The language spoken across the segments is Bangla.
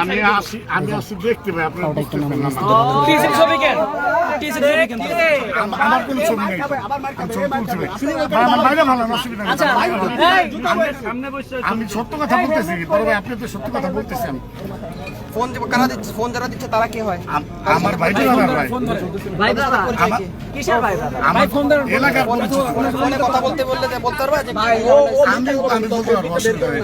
আমি আসি আমি আসি দেখতে পাই আপনার ছবি কেন আমার কোনো ছবি নেই আমি সত্য কথা বলতেছি বড় ভাই আপনি তো সত্য কথা বলতেছেন ফোন কারা দিচ্ছে ফোন যারা দিচ্ছে তারা কে হয় আমার ভাইটি ভালো ভাই ভাই আমার আমার এলাকার ফোনে কথা বলতে বললে বলতে পারবা যে আমি আমি বলতে পারব অসুবিধা নেই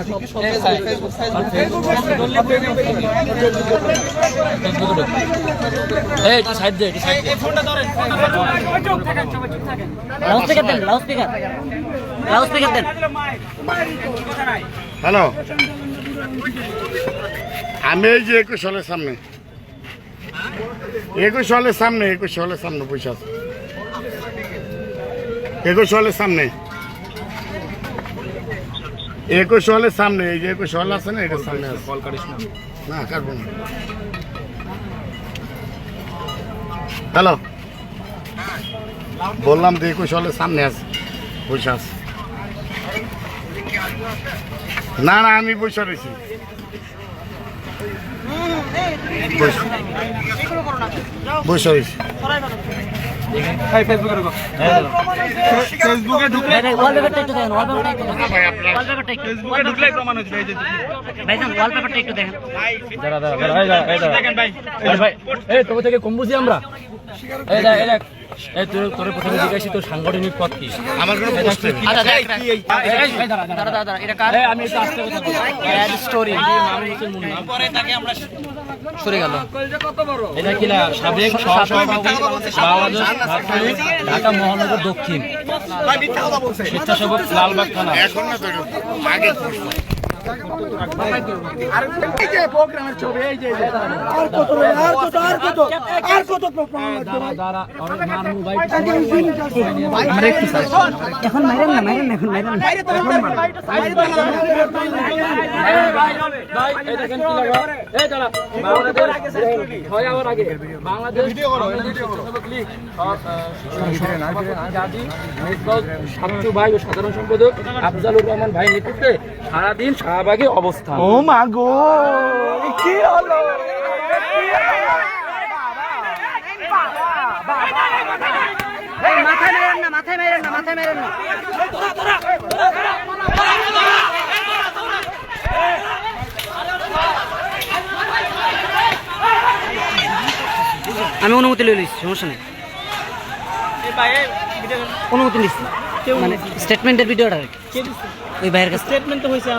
এই সাইড দে সাইড হ্যালো। আমি এই যে একুশ হলের সামনে। একুশ হলের সামনে একুশ হলের সামনে বসে আছে। একুশ হলের সামনে। একুশ হলের সামনে এই যে একুশ হল আছে না এটার সামনে আছে। কল কাটিস না কাটবো না। হ্যালো। বললাম তো একুশ হলের সামনে আছে। বসে আছে। না না আমি বসে রয়েছি। বসে- রয়েছি। ফেসবুকে ঢুকলে ওয়ালপেপারটা একটু দেখেন ওয়ালপেপারটা একটু দেখেন। ভাই আপনার ওয়ালপেপারটা একটু ফেসবুকে ঢুকলে প্রমাণ হচ্ছে এই যে ওয়ালপেপারটা একটু দেখেন। দেখেন ভাই। ভাই এই তোকে থেকে কম বুঝি আমরা। সাংগঠনিক পদ কি? আমার কোনো আচ্ছা সরে গেল। এটা সাবেক ঢাকা মহানগর দক্ষিণ। ভাই মিথ্যা কথা বলছে। স্বেচ্ছাসেবক লালবাগ থানা। এখন না আগে মান এখন মাইরেন না মাইরেন এখন মাইরেন না। ভাই এই দেখেন কি লাগা। এই দাঁড়া বাংলাদেশ হয় আমার আগে বাংলাদেশ বাংলাদেশ স্বেচ্ছাসেবক লীগ অফ, আহ, গাজী ভাই ও সাধারণ সম্পাদক আফজালুর রহমান ভাই নেতৃত্বে সারাদিন শাহবাগে অবস্থান। ও মা গো কি হলো? মাথায় মাইরেন না মাথায় মাইরেন না মাথায় মাইরেন না। আমি অনুমতি লই নিচ্ছি সমস্যা নেই। অনুমতি নিচ্ছি মানে স্টেটমেন্টের ভিডিওটা আর কি। ওই ভাইয়ের কাছে। স্টেটমেন্ট তো হয়েছে